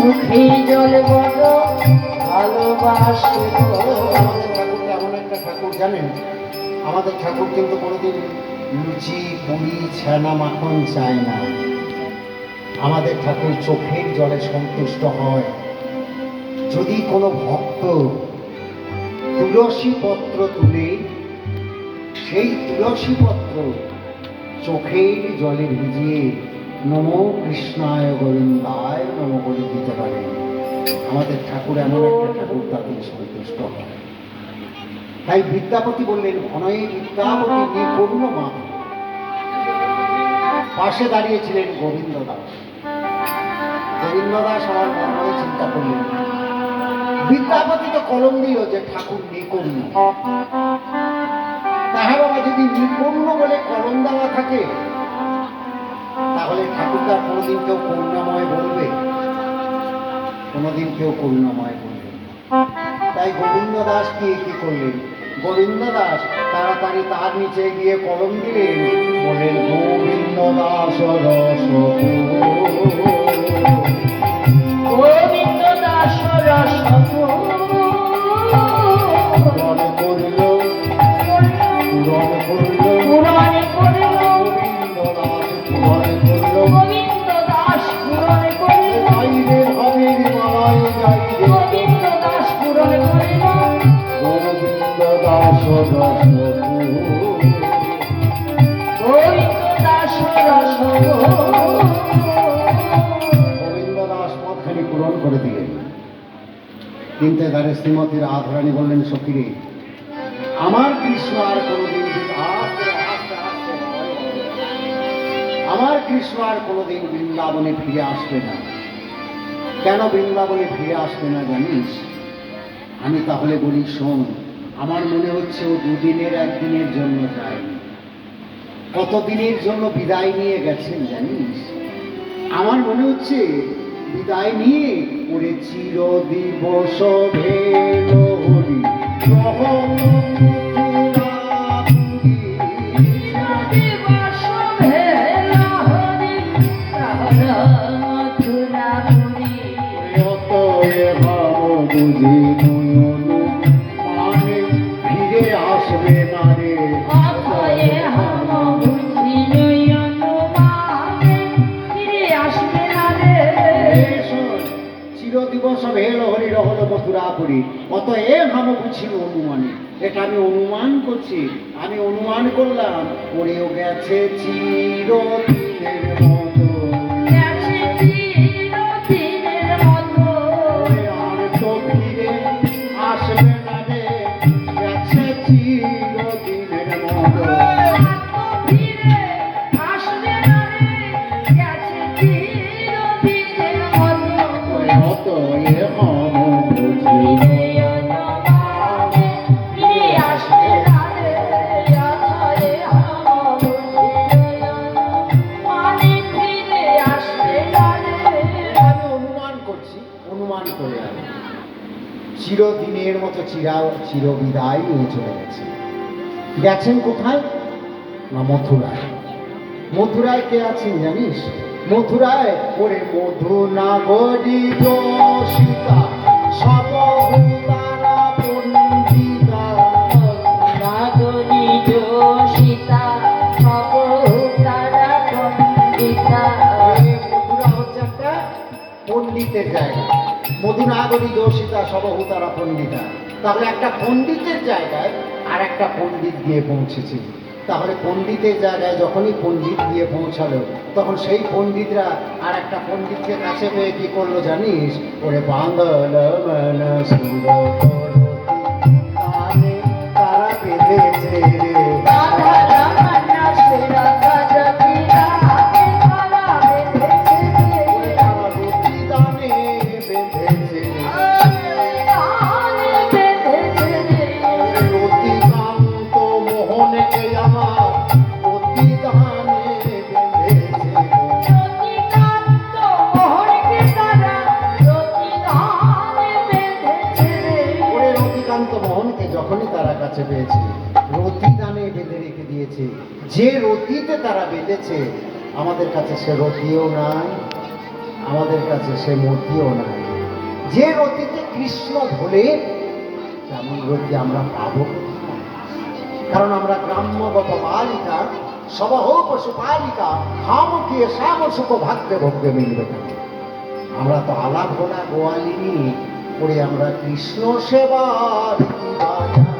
চোখে জল বড় এমন একটা ঠাকুর জানেন? আমাদের ঠাকুর কিন্তু কোনোদিন লুচি, পুরি, ছানা, মাখন চায় না। আমাদের ঠাকুর চোখের জলে সন্তুষ্ট হয়। যদি কোনো ভক্ত তুলসী পত্র তুলে, সেই তুলসী পত্র চোখের জলে ভিজিয়ে নম কৃষ্ণায় গোবিন্দায় নম বলে দিতে পারে। আমাদের ঠাকুর এমন একটা ঠাকুর তাতে সন্তুষ্ট হয়। তাই বিদ্যাপতি বললেন অনয়ে বিদ্যাপতি নি করুণ মা পাশে দাঁড়িয়েছিলেন গোবিন্দ দাস গোবিন্দ দাস আমার মনে মনে চিন্তা করলেন বিদ্যাপতি তো কলম দিল যে ঠাকুর নিকর্ণ। তাহার বাবা যদি নিকর্ণ বলে কলম দেওয়া থাকে তাহলে ঠাকুরটা কোনোদিন কেউ করুণাময় বলবে? কোনোদিন কেউ করুণাময় বলবে তাই গোবিন্দ দাস কি কি করলেন? গোবিন্দ দাস তাড়াতাড়ি তার নিচে গিয়ে কলম দিলেন বলেন গোবিন্দ দাস রস করে দিলেন কিন্তু এবারে রাধারানী বললেন সখীরে আমার কৃষ্ণ আর কোনোদিন আমার কৃষ্ণ আর কোনোদিন বৃন্দাবনে ফিরে আসবে না। কেন বৃন্দাবনে ফিরে আসবে না জানিস? আমি তাহলে বলি, শোন আমার মনে হচ্ছে ও দুদিনের একদিনের জন্য যায়নি কতদিনের জন্য বিদায় নিয়ে গেছেন জানিস? আমার মনে হচ্ছে বিদায় নিয়ে ওরে চির দিবস ভেল হরি গ্রহণ দিবস ভেল হরি রহল অত এ ভাব বুঝিল অনুমানে। এটা আমি অনুমান করছি, আমি অনুমান করলাম, পড়েও গেছে চিরদিনের চিরদিনের মতো চিরা চিরবিদায় নিয়ে চলে গেছে। গেছেন কোথায়? না মথুরায়। মথুরায় কে আছেন জানিস? মথুরায় ওরে মধু নাগরী সীতা একটা পণ্ডিতের জায়গা। মধুনাগরী দর্শিতা সবহুতারা পণ্ডিতা। তাহলে একটা পণ্ডিতের জায়গায় আর একটা পণ্ডিত গিয়ে পৌঁছেছে। তাহলে পণ্ডিতের জায়গায় যখনই পণ্ডিত গিয়ে পৌঁছালো, তখন সেই পণ্ডিতরা আর একটা পণ্ডিতকে কাছে পেয়ে কি করল জানিস? ওরে বাংলা মানে তারা কাছে পেয়েছে। রতিদানে বেঁধে রেখে দিয়েছে। যে রতিতে তারা বেঁধেছে, আমাদের কাছে সে রতিও নাই, আমাদের কাছে সে মূর্তিও নাই। যে রতিতে কৃষ্ণ ভোলে তেমন রতি আমরা পাবো? কারণ আমরা গ্রাম্যগত বালিকা সবহ পশু বালিকা খামকিয়ে শ্যাম সুখ ভাগ্যে ভোগ্যে মিলবে আমরা তো আলাপ গোনা গোয়ালিনী করে আমরা কৃষ্ণ সেবার কি